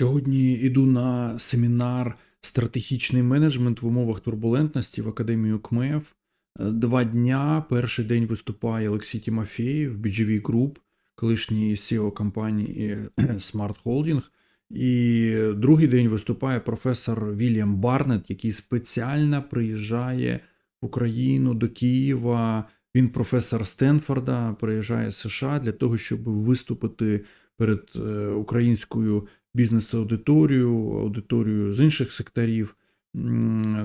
Сьогодні йду на семінар стратегічний менеджмент в умовах турбулентності в Академію КМЕФ. Е, Два дня. Перший день виступає Олексій Тімофєєв, BGV Group, колишній CEO компанії Smart Holding. І другий день виступає професор Вільям Барнет, який спеціально приїжджає в Україну до Києва. Він професор Стенфорда, приїжджає з США для того, щоб виступити перед е, українською бізнес-аудиторією, аудиторією з інших секторів.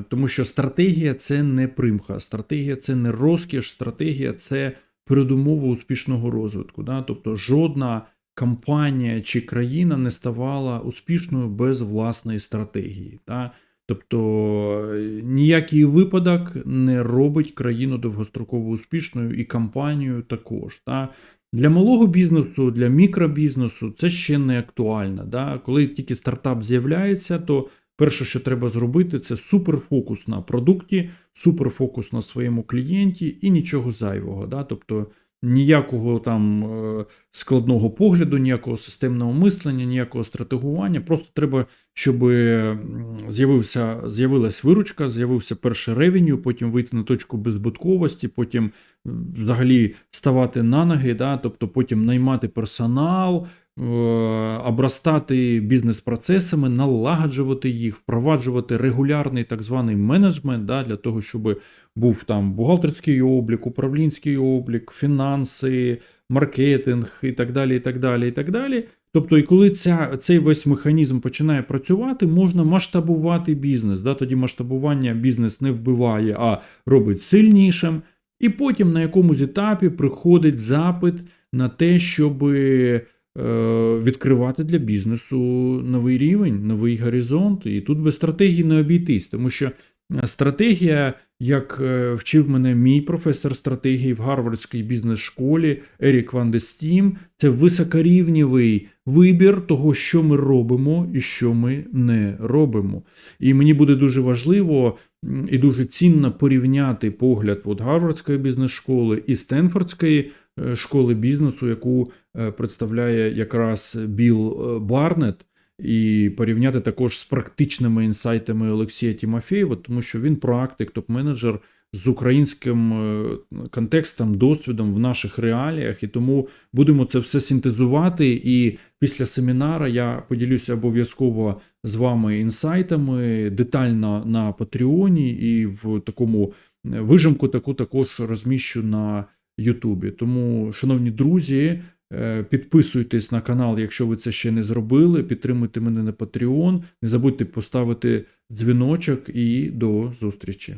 Тому що стратегія це не примха, стратегія це не розкіш, стратегія це передумова успішного розвитку. Да? Тобто жодна компанія чи країна не ставала успішною без власної стратегії. Да? Тобто е, ніякий випадок не робить країну довгостроково успішною і компанію також. Да? Для малого бізнесу, для мікробізнесу це ще не актуально. Да? Коли тільки стартап з'являється, то перше, що треба зробити, це суперфокус на продукті, суперфокус на своєму клієнті і нічого зайвого. Да? Тобто ніякого там е, складного погляду, ніякого системного мислення, ніякого стратегування. Просто треба, щоб з'явилась виручка, з'явився перший ревеню, потім вийти на точку беззбитковості, потім взагалі ставати на ноги, да? тобто потім наймати персонал, е, обростати бізнес-процесами, налагоджувати їх, впроваджувати регулярний так званий менеджмент да, для того, щоб був там бухгалтерський облік, управлінський облік, фінанси, маркетинг і так далі. і так далі, і так далі. Тобто, і коли ця, цей весь механізм починає працювати, можна масштабувати бізнес. Да? Тоді масштабування бізнес не вбиває, а робить сильнішим. І потім на якомусь етапі приходить запит на те, щоб відкривати для бізнесу новий рівень, новий горизонт. І тут без стратегії не обійтись, тому що стратегія, як е, вчив мене мій професор стратегії в Гарвардській бізнес-школі Ерік Ван де Стім, це високорівнєвий вибір того, що ми робимо і що ми не робимо. І мені буде дуже важливо і дуже цінно порівняти погляд от Гарвардської бізнес-школи і Стенфордської е, школи бізнесу, яку е, представляє якраз Біл е, Барнет, і порівняти також з практичними інсайтами Олексія Тімофєєва, тому що він практик, топ-менеджер з українським е, контекстом, досвідом в наших реаліях, і тому будемо це все синтезувати. І після семінара я поділюся обов'язково з вами інсайтами детально на Патреоні і в такому е, вижимку таку також розміщу на Ютубі. Тому, шановні друзі. Е, Підписуйтесь на канал, якщо ви це ще не зробили. Підтримуйте мене на Patreon. Не забудьте поставити дзвіночок і до зустрічі.